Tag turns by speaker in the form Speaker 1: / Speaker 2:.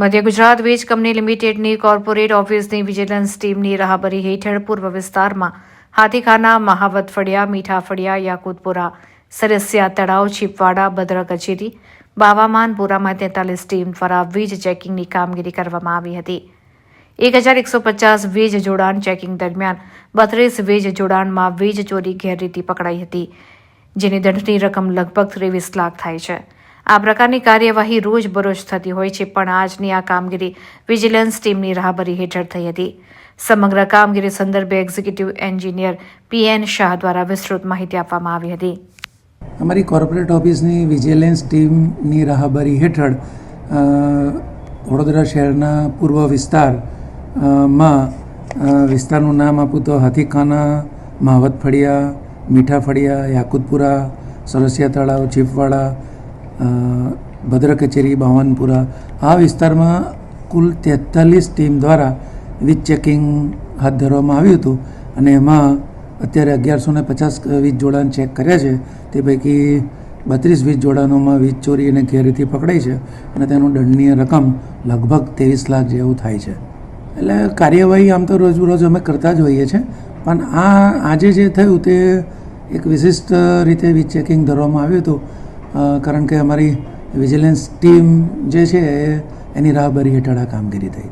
Speaker 1: મધ્ય ગુજરાત વીજ કંપની લિમિટેડની કોર્પોરેટ ઓફિસની વિજિલન્સ ટીમની રાહબરી હેઠળ પૂર્વ વિસ્તારમાં હાથીખાના મહાવત ફળિયા, મીઠા ફળિયા, યાકુતપુરા, સરસિયા તળાવ, છીપવાડા, ભદ્ર કચેરી, બાવામાનપુરામાં તેતાલીસ ટીમ દ્વારા વીજ ચેકિંગની કામગીરી કરવામાં આવી હતી. એક હજાર એકસો પચાસ વીજ જોડાણ ચેકિંગ દરમિયાન બત્રીસ વીજ જોડાણમાં વીજ ચોરી ગેરરીતિ પકડાઈ હતી, જેની દંડની રકમ લગભગ ત્રેવીસ લાખ થાય છે. આ પ્રકારની કાર્યવાહી રોજબરોજ થતી હોય છે, પણ આજની આ કામગીરી વિજિલન્સ ટીમની રાહબરી હેઠળ થઈ હતી. સમગ્ર કામગીરી સંદર્ભે એક્ઝિક્યુટિવ એન્જિનિયર પીએન શાહ દ્વારા વિસ્તૃત માહિતી આપવામાં આવી હતી.
Speaker 2: અમારી કોર્પોરેટ ઓફિસની વિજિલન્સ ટીમની રાહબરી હેઠળ વડોદરા શહેરના પૂર્વ વિસ્તાર માં વિસ્તારનું નામ આપું તો હાથીખાના માવત ફળિયા, મીઠા ફળિયા, યાકુતપુરા, સરસિયા તળાવ, ચીપવાડા ભદ્ર કચેરી બાવનપુરા. આ વિસ્તારમાં કુલ તેતાલીસ ટીમ દ્વારા વીજ ચેકિંગ હાથ ધરવામાં આવ્યું હતું અને એમાં અત્યારે અગિયારસો ને પચાસ વીજ જોડાણ ચેક કર્યા છે. તે પૈકી બત્રીસ વીજ જોડાણોમાં વીજ ચોરી અને ગેરરીતિ પકડાઈ છે અને તેનું દંડનીય રકમ લગભગ ત્રેવીસ લાખ જેવું થાય છે. એટલે કાર્યવાહી આમ તો રોજબરોજ અમે કરતા જ હોઈએ છીએ. પણ આ આજે જે થયું તે એક વિશિષ્ટ રીતે ચેકિંગ ધરવામાં આવ્યું હતું. કારણ કે અમારી વિજિલન્સ ટીમ જે છે એની રાહબરી હેઠળ આ કામગીરી થઈ